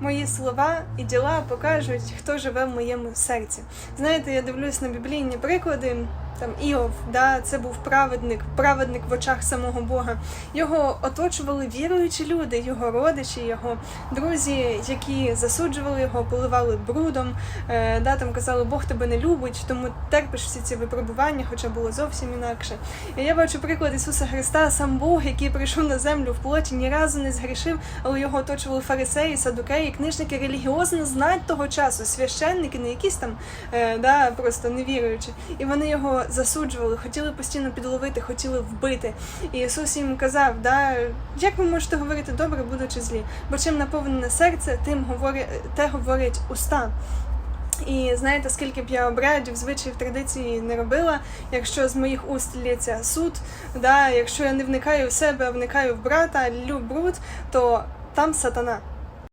Мої слова і діла покажуть, хто живе в моєму серці. Знаєте, я дивлюсь на біблійні приклади. Там Іов, да, це був праведник, праведник в очах самого Бога. Його оточували віруючі люди, його родичі, його друзі, які засуджували його, поливали брудом, е, да, там казали, Бог тебе не любить, тому терпиш всі ці випробування, хоча було зовсім інакше. І я бачу приклад Ісуса Христа, сам Бог, який прийшов на землю в плоті, ні разу не згрішив, але його оточували фарисеї, садукеї, книжники релігіозно знать того часу, священники, не якісь там е, да, просто невіруючі. І вони його засуджували, хотіли постійно підловити, хотіли вбити. І Ісус їм казав, да, як ви можете говорити добре, будучи злі? Бо чим наповнене серце, тим говорять, те говорять уста. І знаєте, скільки б я обрядів, звичаїв, традицій не робила, якщо з моїх уст лється суд, да, якщо я не вникаю в себе, а вникаю в брата, лю бруд, то там сатана.